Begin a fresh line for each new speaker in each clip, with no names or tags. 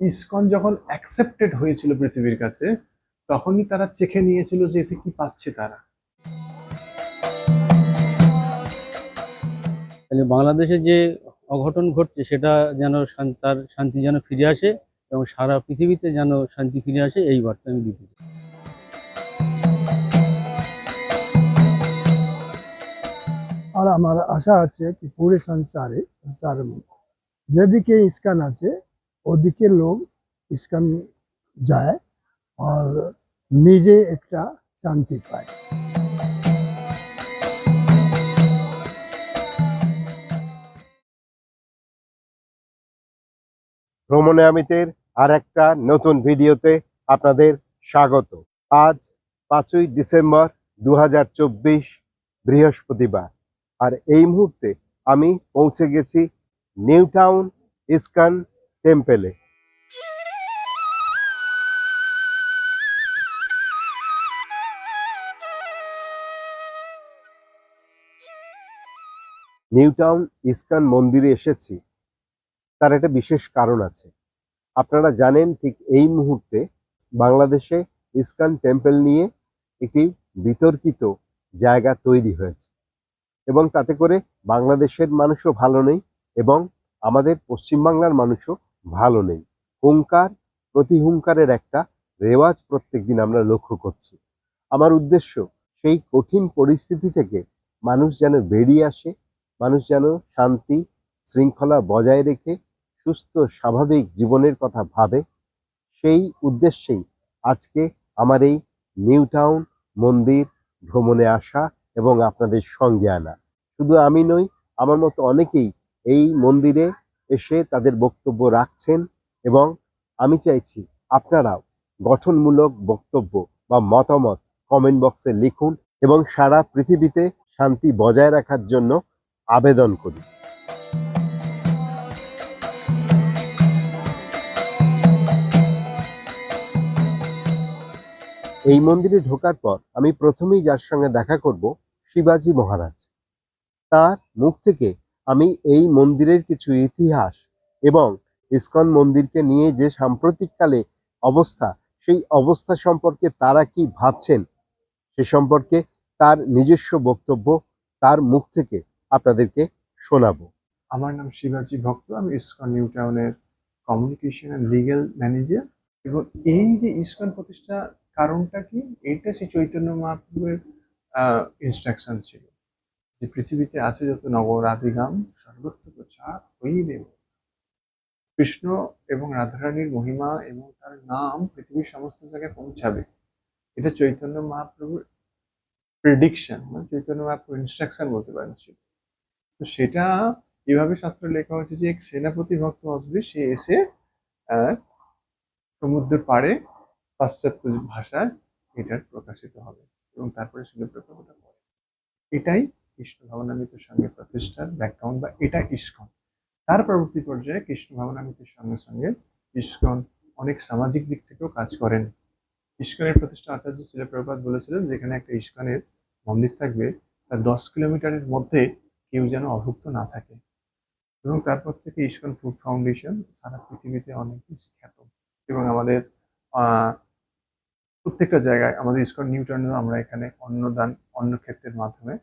ISKCON যখন accepted হয়েছিল পৃথিবীর কাছে তখনই তারা চেখে নিয়েছিল যে এতে কি পাচ্ছে তারা।
তাহলে বাংলাদেশে যে অঘটন ঘটছে সেটা যেন তার শান্তি যেন ফিরে আসে এবং সারা পৃথিবীতে যেন শান্তি ফিরে আসে এই বার্তা আমি দিতে চাই।
আর আমার আশা আছে কি পুরো সংসারে সংসারের মধ্যে। যেদিকে ইস্কান আছে ওদিকে লোক ইস্কান যায় আর নিজে একটা শান্তি পায়।
ভ্রমণে আমিতের আর একটা নতুন ভিডিওতে আপনাদের স্বাগত। আজ পাঁচই ডিসেম্বর দু হাজার চব্বিশ বৃহস্পতিবার। আর এই মুহূর্তে আমি পৌঁছে গেছি নিউ টাউন ইস্কান টেম্পেলে। নিউ টাউন ইস্কান মন্দিরে এসেছি। তার একটা বিশেষ কারণ আছে। আপনারা জানেন ঠিক এই মুহূর্তে বাংলাদেশে ইস্কান টেম্পল নিয়ে একটি বিতর্কিত জায়গা তৈরি হয়েছে এবং তাতে করে বাংলাদেশের মানুষও ভালো নেই এবং আমাদের পশ্চিমবাংলার মানুষও ভালো নেই। হুঙ্কার প্রতি হুঙ্কারের একটা রেওয়াজ প্রত্যেক দিন আমরা লক্ষ্য করছি। আমার উদ্দেশ্য, সেই কঠিন পরিস্থিতি থেকে মানুষ যেন বেরিয়ে আসে, মানুষ যেন শান্তি, শৃঙ্খলা বজায় রেখে সুস্থ, স্বাভাবিক জীবনের কথা ভাবে। সেই উদ্দেশ্যেই আজকে আমার এই নিউ টাউন মন্দির ভ্রমণে আসা এবং আপনাদের সঙ্গে আনা। শুধু আমি নই, আমার মতো অনেকেই এই মন্দিরে এসে তাদের বক্তব্য রাখছেন এবং আমি চাইছি আপনারাও গঠনমূলক বক্তব্য বা মতামত কমেন্ট বক্সে লিখুন এবং সারা পৃথিবীতে শান্তি বজায় রাখার জন্য আবেদন করি এই মন্দিরে ঢোকার পর আমি প্রথমেই যার সঙ্গে দেখা করব শিবাজি মহারাজ। তার মুখ থেকে আমি এই মন্দিরের কিছু ইতিহাস এবং ইসকন মন্দিরকে নিয়ে যে সাম্প্রতিককালে অবস্থা, সেই অবস্থা সম্পর্কে তারা কি ভাবছেন, সে সম্পর্কে তার নিজস্ব বক্তব্য তার মুখ থেকে আপনাদেরকে শোনাবো।
আমার নাম শিবাজি ভক্ত, আমি ইসকন নিউ টাউনের কমিউনিকেশন অ্যান্ড ম্যানেজার এবং এই যে ইসকন প্রতিষ্ঠা কারণটা কি, এটা সেই চৈতন্য মহাপ্রভুর ইনস্ট্রাকশন ছিল। যে পৃথিবীতে আছে যত নগর আদিগাম সর্বত্র প্রচার হয়েই দেব কৃষ্ণ এবং রাধারানীর মহিমা এবং তার নাম পৃথিবীর সমস্ত জায়গায় পৌঁছাবে। এটা চৈতন্য মহাপ্রভুর প্রেডিকশন মানে চৈতন্য মহাপ্রভুর ইনস্ট্রাকশন বলতে পারেন ছিল তো সেটা এভাবে শাস্ত্রে লেখা হয়েছে যে এক সেনাপতি ভক্ত আসবে সে এসে সমুদ্রের পাড়ে পাশ্চাত্য ভাষায় এটার প্রকাশিত হবে এবং তারপরে শিল প্রকল্পটা করে এটাই কৃষ্ণ ভাবনামৃতের সঙ্গে প্রতিষ্ঠার ব্যাকগ্রাউন্ড বা এটা ইস্কন। তার পরবর্তী পর্যায়ে কৃষ্ণ ভাবনামৃতের সঙ্গে সঙ্গে ইস্কন অনেক সামাজিক দিক থেকেও কাজ করেন। ইস্কনের প্রতিষ্ঠা আচার্য শিলপ্রপাত বলেছিলেন, যেখানে একটা ইস্কনের মন্দির থাকবে, তার দশ কিলোমিটারের মধ্যে কেউ যেন অভুক্ত না থাকে। এবং তারপর থেকে ইস্কন ফুড ফাউন্ডেশন সারা পৃথিবীতে অনেক বেশি খ্যাত। এবং আমাদের প্রত্যেকটা জায়গায় আমাদের ইস্কন নিউটনেও আমরা এখানে অন্নদান অন্ন ক্ষেত্রের মাধ্যমে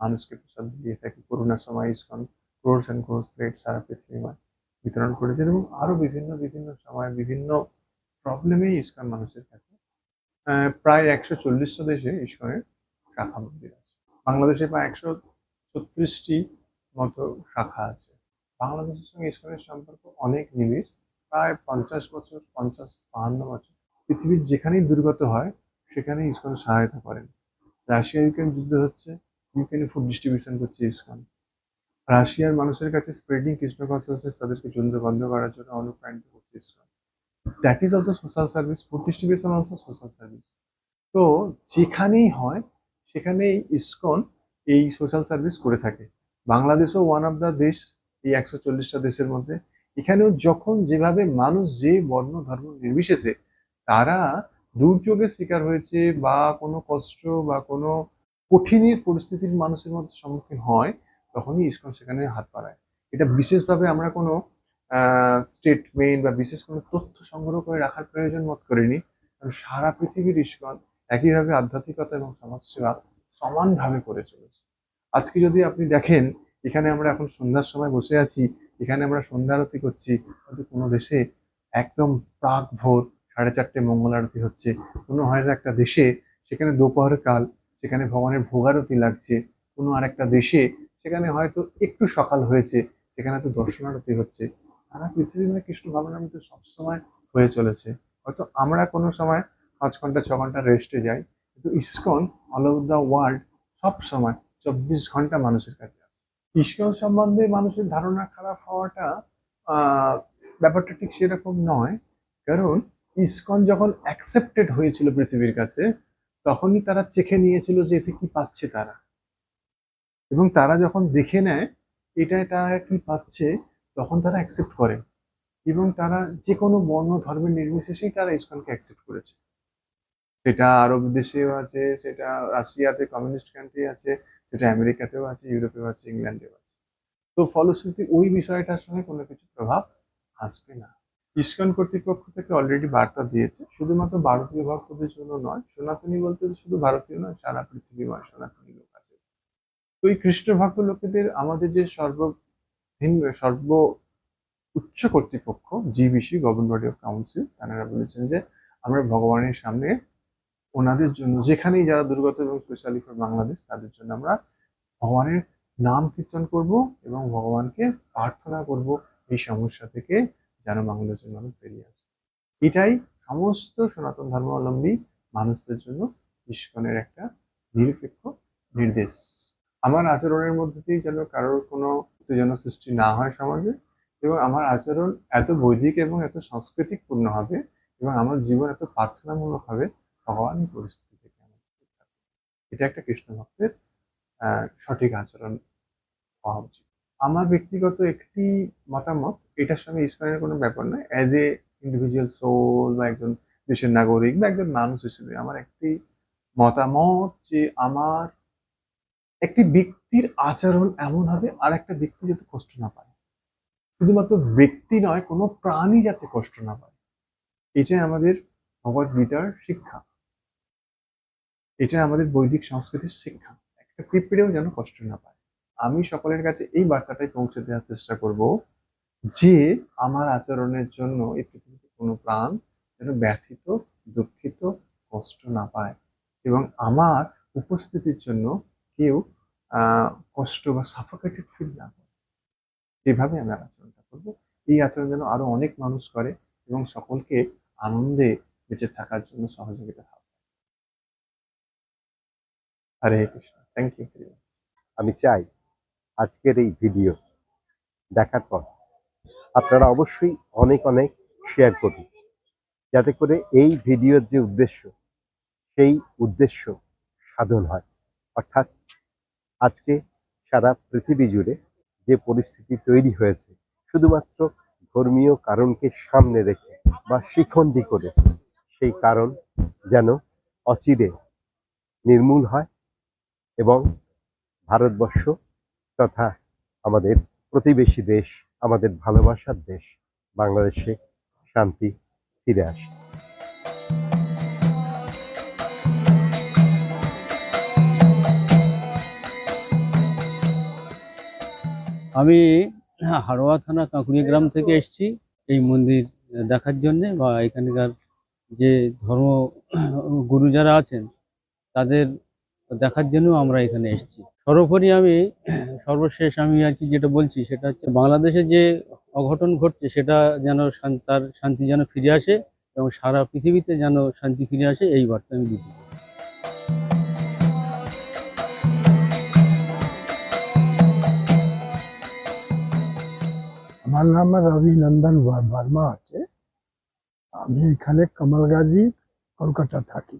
মানুষকে প্রসাদ দিয়ে থাকি। করোনার সময়, ইস্কন ক্রোর্স অ্যান্ড ক্রোর্স প্লেট, সারা পৃথিবীময় বিতরণ করেছেন এবং আরও বিভিন্ন বিভিন্ন সময় বিভিন্ন প্রবলেমেই ইস্কন মানুষের কাছে প্রায় একশো চল্লিশটা দেশে ইস্কনের শাখা মন্দির আছে। বাংলাদেশে প্রায় একশো ছত্রিশটি মতো শাখা আছে। বাংলাদেশের সঙ্গে ইসকনের সম্পর্ক অনেক নিবিড়, প্রায় পঞ্চাশ বছর, পঞ্চাশ বাহান্ন বছর। পৃথিবীর যেখানেই দুর্গত হয়, সেখানেই ইসকন সহায়তা করেন। রাশিয়া ইউক্রেন যুদ্ধ হচ্ছে ইউক্রেনে ফুড ডিস্ট্রিবিউশন করছে ইসকন। রাশিয়ার মানুষের কাছে স্প্রেডিং কৃষ্ণ কনসিয়াসনেস তাদেরকে বন্ধ করার জন্য অনুপ্রাণিত করছে ISKCON. That is also social service food distribution also social service তো যেখানেই হয়, সেখানেই ইসকন এই সোশ্যাল সার্ভিস করে থাকে। বাংলাদেশও ওয়ান অফ দ্য দেশ, এই একশো চল্লিশটা দেশের মধ্যে। এখানেও যখন যেভাবে মানুষ যে বর্ণ ধর্ম নির্বিশেষে, তারা দুর্যোগের শিকার হয়েছে বা কোনো কষ্ট বা কোনো কঠিনের পরিস্থিতির মানুষের মধ্যে সম্মুখীন হয়, তখনই ইসকন সেখানে হাত বাড়ায়। এটা বিশেষভাবে আমরা কোনো স্টেটমেন্ট বা বিশেষ কোনো তথ্য সংগ্রহ করে রাখার প্রয়োজন মত করিনি। কারণ সারা পৃথিবীর ইস্কন একইভাবে আধ্যাত্মিকতা এবং সমাজসেবা সমানভাবে করে চলেছে। আজকে যদি আপনি দেখেন, এখানে আমরা এখন সন্ধ্যার সময় বসে আছি, এখানে আমরা সন্ধ্যা আরতি করছি, কিন্তু কোনো দেশে একদম প্রাক ভোর সাড়ে চারটে মঙ্গল আরতি হচ্ছে। কোনো হয়তো একটা দেশে, সেখানে দুপুর কাল সেখানে ভগবানের ভোগারতি লাগছে, কোনো আর একটা দেশে, সেখানে হয়তো একটু সকাল হয়েছে, সেখানে তো দর্শনারতি হচ্ছে। সারা পৃথিবী মানে কৃষ্ণ ভাবনামৃত সবসময় হয়ে চলেছে। হয়তো আমরা কোনো সময় পাঁচ ঘণ্টা, ছ ঘণ্টা রেস্টে যাই, কিন্তু ISKCON all over the world সব সময় চব্বিশ ঘণ্টা মানুষের কাছে আছে। ইসকন সম্বন্ধে মানুষের ধারণা খারাপ হওয়াটা ব্যাপারটা ঠিক সেরকম নয়। কারণ ইসকন যখন অ্যাকসেপ্টেড হয়েছিল পৃথিবীর কাছে তখনই তারা চেখে নিয়েছিল যে এতে কি পাচ্ছে তারা। এবং তারা যখন দেখে নেয় এটাই তারা কি পাচ্ছে, তখন তারা অ্যাকসেপ্ট করে। এবং তারা যে কোনো বর্ণ ধর্মের নির্বিশেষেই তারা ইসকনকে অ্যাকসেপ্ট করেছে। সেটা আরব দেশেও আছে, সেটা রাশিয়াতে কমিউনিস্ট কান্ট্রি আছে, সেটা আমেরিকাতেও আছে, ইউরোপেও আছে, ইংল্যান্ডেও আছে। তো ফলশ্রুতি ওই বিষয়টার সঙ্গে কোনো কিছু প্রভাব আসবে না। ইস্কন কর্তৃপক্ষ থেকে অলরেডি বার্তা দিয়েছে। শুধুমাত্র ভারতীয় ভক্তদের জন্য নয়, সনাতনী বলতে শুধু ভারতীয় নয়, সারা পৃথিবীময় সনাতনী লোক আছে। তো এই খ্রিস্ট ভক্ত লোকেদের আমাদের যে সর্ব সর্ব উচ্চ কর্তৃপক্ষ GBC govern body of council তারা বলেছেন যে আমরা ভগবানের সামনে ওনাদের জন্য, যেখানেই যারা দুর্গত এবং স্পেশালি ফর বাংলাদেশ তাদের জন্য আমরা ভগবানের নাম কীর্তন করব এবং ভগবানকে প্রার্থনা করব এই সমস্যা থেকে যেন বাংলাদেশের মানুষ বেরিয়ে আসে এটাই সমস্ত সনাতন ধর্মাবলম্বী মানুষদের জন্য ইস্কনের একটা নিরপেক্ষ নির্দেশ। আমার আচরণের মধ্যে দিয়ে যেন কারোর কোনো উত্তেজনা সৃষ্টি না হয় সমাজে এবং আমার আচরণ এত বৈদিক এবং এত সাংস্কৃতিক পূর্ণ হবে এবং আমার জীবন এত প্রার্থনামূলক হবে ভগবান পরিস্থিতি থেকে রাখবে। এটা একটা কৃষ্ণ ভক্তের সঠিক আচরণ হওয়া উচিত। আমার ব্যক্তিগত একটি মতামত, এটার সঙ্গে ইসলামের কোনো ব্যাপার নয়। অ্যাজ এ ইন্ডিভিজুয়াল সোল বা একজন দেশের নাগরিক বা একজন মানুষ হিসেবে আমার একটি মতামত যে আমার একটি ব্যক্তির আচরণ এমন হবে আর একটা ব্যক্তি যাতে কষ্ট না পায়। শুধুমাত্র ব্যক্তি নয়, কোনো প্রাণী যাতে কষ্ট না পায়। এটাই আমাদের ভগবত গীতার শিক্ষা। এটা আমাদের বৈদিক সংস্কৃতির শিক্ষা। একটা পিঁপড়েও যেন কষ্ট না পায়। আমি সকলের কাছে এই বার্তাটাই পৌঁছে দেওয়ার চেষ্টা করব যে আমার আচরণের জন্য এই পৃথিবীতে কোনো প্রাণ যেন ব্যথিত, দুঃখিত, কষ্ট না পায় এবং আমার উপস্থিতির জন্য কেউ কষ্ট বা সাফোকেটেড ফিল না করে। যেভাবে আমি আচরণটা করব। এই আচরণ যেন আরও অনেক মানুষ করে এবং সকলকে আনন্দে বেঁচে থাকার জন্য সহযোগিতা হবে। হরে কৃষ্ণ। থ্যাংক ইউ
আমি চাই আজকের এই ভিডিও দেখার পর আপনারা অবশ্যই অনেক অনেক শেয়ার করুন। যাতে করে এই ভিডিওর যে উদ্দেশ্য, সেই উদ্দেশ্য সাধন হয়। অর্থাৎ আজকে সারা পৃথিবী জুড়ে যে পরিস্থিতি তৈরি হয়েছে, শুধুমাত্র ধর্মীয় কারণকে সামনে রেখে বা শিখণ্ডী করে, সেই কারণ যেন অচিরে নির্মূল হয় এবং ভারতবর্ষ তথা আমাদের প্রতিবেশী দেশ, আমাদের ভালোবাসার দেশ, বাংলাদেশে শান্তি ফিরে আসে।
আমি হাড়োয়া থানা কাঁকুড়িয়া গ্রাম থেকে এসেছি এই মন্দির দেখার জন্যে বা এখানকার যে ধর্ম গুরু যারা আছেন, তাদের দেখার জন্য আমরা এখানে এসেছি। সর্বোপরি আমি, সর্বশেষ আমি আর কি যেটা বলছি সেটা হচ্ছে বাংলাদেশে যে অঘটন ঘটছে সেটা যেন তার শান্তি যেন ফিরে আসে এবং সারা পৃথিবীতে যেন শান্তি ফিরে আসে, এই বার্তা আমি দিতে চাই।
আমার নাম বার- বর্মা আছে। আমি এখানে কমলগাজী, কলকাতা থাকি।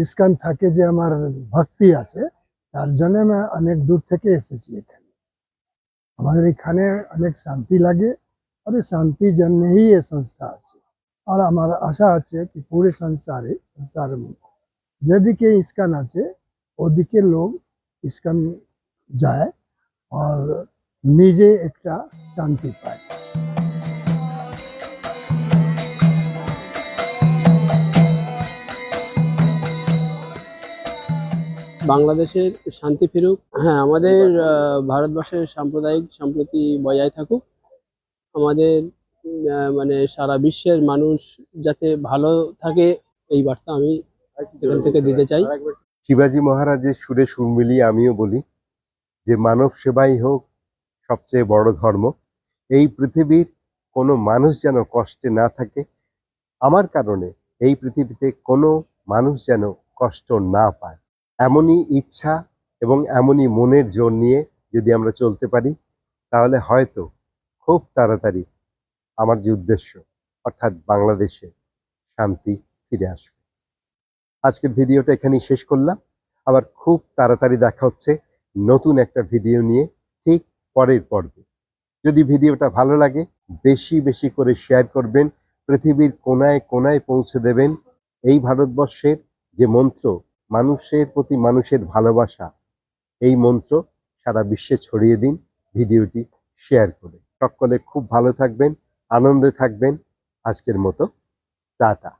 ইস্কান থাকে যে আমার ভক্তি আছে। তার জন্য আমি অনেক দূর থেকে এসেছি এখানে। আমাদের এখানে অনেক শান্তি লাগে আর এই শান্তির জন্যই এই সংস্থা আছে। আর আমার আশা আছে কি পুরো সংসারে, সংসারের মধ্যে। যেদিকে ইস্কান আছে, ওদিকে লোক ইস্কান যায় আর নিজে একটা শান্তি পায়।
বাংলাদেশের শান্তি ফিরুক। হ্যাঁ আমাদের ভারতবর্ষের সাম্প্রদায়িক সম্প্রতি বজায় থাকুক। আমাদের মানে সারা বিশ্বের মানুষ যাতে ভালো থাকে, এই বার্তা আমি এখান থেকে দিতে চাই।
শিবাজি মহারাজের সুরে সুর মিলিয়ে আমিও বলি যে, মানব সেবাই হোক সবচেয়ে বড় ধর্ম। এই পৃথিবীর কোনো মানুষ যেন কষ্টে না থাকে, আমার কারণে এই পৃথিবীতে কোনো মানুষ যেন কষ্ট না পায়। এমনই ইচ্ছা এবং এমনই মনের জোর নিয়ে যদি আমরা চলতে পারি, তাহলে হয়তো খুব তাড়াতাড়ি আমার যে উদ্দেশ্য, অর্থাৎ বাংলাদেশে শান্তি ফিরে আসবে। আজকের ভিডিওটা এখানেই শেষ করলাম। আবার খুব তাড়াতাড়ি দেখা হচ্ছে নতুন একটা ভিডিও নিয়ে ঠিক পরের পর্বে। যদি ভিডিওটা ভালো লাগে, বেশি বেশি করে শেয়ার করবেন, পৃথিবীর কোনায় কোনায় পৌঁছে দেবেন। এই ভারতবর্ষের যে মন্ত্র মানুষের প্রতি মানুষের ভালোবাসা। এই মন্ত্র সারা বিশ্বে ছড়িয়ে দিন, ভিডিওটি শেয়ার করে। সকলে খুব ভালো থাকবেন, আনন্দে থাকবেন। আজকের মতো, টাটা।